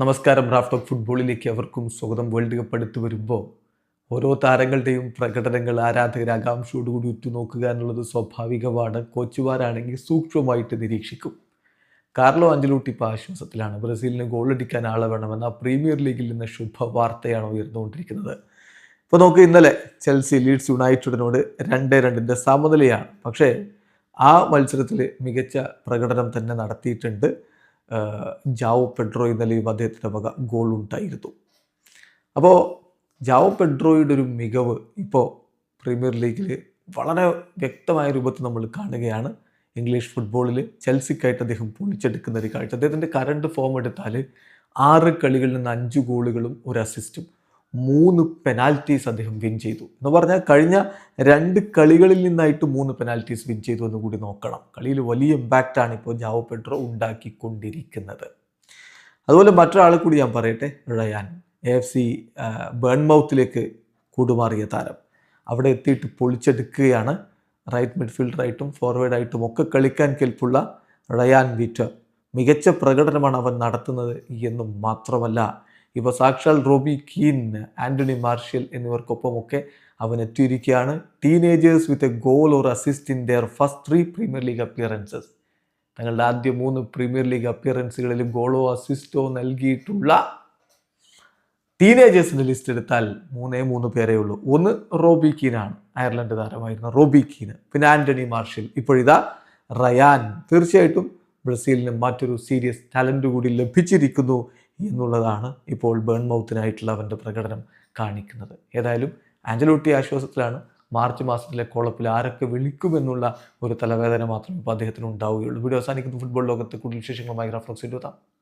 നമസ്കാരം Raf of ഫുട്ബോളിലേക്ക് അവർക്കും സ്വാഗതം. വേൾഡ് കപ്പ് അടുത്ത് വരുമ്പോൾ ഓരോ താരങ്ങളുടെയും പ്രകടനങ്ങൾ ആരാധകർ ആകാംക്ഷയോടുകൂടി ഉറ്റുനോക്കുക എന്നുള്ളത് സ്വാഭാവികമാണ്. കോച്ചുമാരാണെങ്കിൽ സൂക്ഷ്മമായിട്ട് നിരീക്ഷിക്കും. കാർലോ അഞ്ചലൂട്ടി ഇപ്പോൾ ആശ്വാസത്തിലാണ്. ബ്രസീലിന് ഗോളടിക്കാൻ ആളെ വേണമെന്ന പ്രീമിയർ ലീഗിൽ നിന്ന് ശുഭവാർത്തയാണ് ഉയർന്നുകൊണ്ടിരിക്കുന്നത്. ഇപ്പോൾ നോക്ക് ഇന്നലെ ചെൽസി ലീഡ്സ് യുണൈറ്റഡിനോട് രണ്ട് രണ്ടിന്റെ സമനിലയാണ്. പക്ഷേ ആ മത്സരത്തിൽ മികച്ച പ്രകടനം തന്നെ നടത്തിയിട്ടുണ്ട്. ജാവോ പെഡ്രോ ഇന്നലെയും അദ്ദേഹത്തിന്റെ വക ഗോൾ ഉണ്ടായിരുന്നു. അപ്പോൾ ജാവോ പെഡ്രോയുടെ ഒരു മികവ് ഇപ്പോൾ പ്രീമിയർ ലീഗിൽ വളരെ വ്യക്തമായ രൂപത്തിൽ നമ്മൾ കാണുകയാണ്. ഇംഗ്ലീഷ് ഫുട്ബോളിൽ ചെൽസിക്കായിട്ട് അദ്ദേഹം പൊളിച്ചെടുക്കുന്ന ഒരു കാഴ്ച. അദ്ദേഹത്തിന്റെ കറണ്ട് ഫോം എടുത്താൽ ആറ് കളികളിൽ നിന്ന് അഞ്ച് ഗോളുകളും ഒരു അസിസ്റ്റും മൂന്ന് പെനാൽറ്റീസ് അദ്ദേഹം വിൻ ചെയ്തു. എന്ന് പറഞ്ഞാൽ കഴിഞ്ഞ രണ്ട് കളികളിൽ നിന്നായിട്ട് മൂന്ന് പെനാൽറ്റീസ് വിൻ ചെയ്തു എന്ന് കൂടി നോക്കണം. കളിയിൽ വലിയ ഇമ്പാക്റ്റ് ആണ് ഇപ്പോൾ ജാവോ പെട്രോ ഉണ്ടാക്കിക്കൊണ്ടിരിക്കുന്നത്. അതുപോലെ മറ്റൊരാളെ കൂടി ഞാൻ പറയട്ടെ റയാൻ. എ എഫ് സി ബേൺമൗത്തിലേക്ക് കൂടുമാറിയ താരം. അവിടെ എത്തിയിട്ട് പൊളിച്ചെടുക്കുകയാണ്. റൈറ്റ് മിഡ്ഫീൽഡറായിട്ടും ഫോർവേഡായിട്ടും ഒക്കെ കളിക്കാൻ കെൽപ്പുള്ള റയാൻ വിറ്റർ മികച്ച പ്രകടനമാണ് അവൻ നടത്തുന്നത് എന്നും മാത്രമല്ല ഇപ്പോൾ സാക്ഷാൽ റോബി കീൻ ആന്റണി മാർഷ്യൽ എന്നിവർക്കൊപ്പമൊക്കെ അവൻ എത്തിയിരിക്കുകയാണ്. Teenagers with a goal or assist in their first three Premier League appearances തങ്ങളുടെ ആദ്യ മൂന്ന് പ്രീമിയർ ലീഗ് അപ്പിയറൻസുകളിൽ ഗോളോ അസിസ്റ്റോ നൽകിയിട്ടുള്ള ടീനേജേഴ്സിന്റെ ലിസ്റ്റ് എടുത്താൽ മൂന്നേ മൂന്ന് പേരേ ഉള്ളൂ. ഒന്ന് റോബി കീനാണ്. അയർലൻഡ് താരമായിരുന്ന റോബി കീന് പിന്നെ ആന്റണി മാർഷ്യൽ ഇപ്പോഴിതാ റയാൻ. തീർച്ചയായിട്ടും ബ്രസീലിന് മറ്റൊരു സീരിയസ് ടാലന്റ് കൂടി ലഭിച്ചിരിക്കുന്നു. എന്നുള്ളതാണ് ഇപ്പോൾ ബേൺ മൗത്തിനായിട്ടുള്ള അവന്റെ പ്രകടനം കാണിക്കുന്നത്. ഏതായാലും ആഞ്ചലോട്ടി ആശ്വാസത്തിലാണ് മാർച്ച് മാസത്തിലെ കോളപ്പിൽ ആരൊക്കെ വിളിക്കുമെന്നുള്ള ഒരു തലവേദന മാത്രമേ ഇപ്പോൾ അദ്ദേഹത്തിന് ഉണ്ടാവുകയുള്ളൂ. വീഡിയോ അവസാനിക്കുന്ന. ഫുട്ബോൾ ലോകത്ത് കൂടുതൽ വിശേഷങ്ങളുമായി റഫ്ലോക്സ് എത്താം.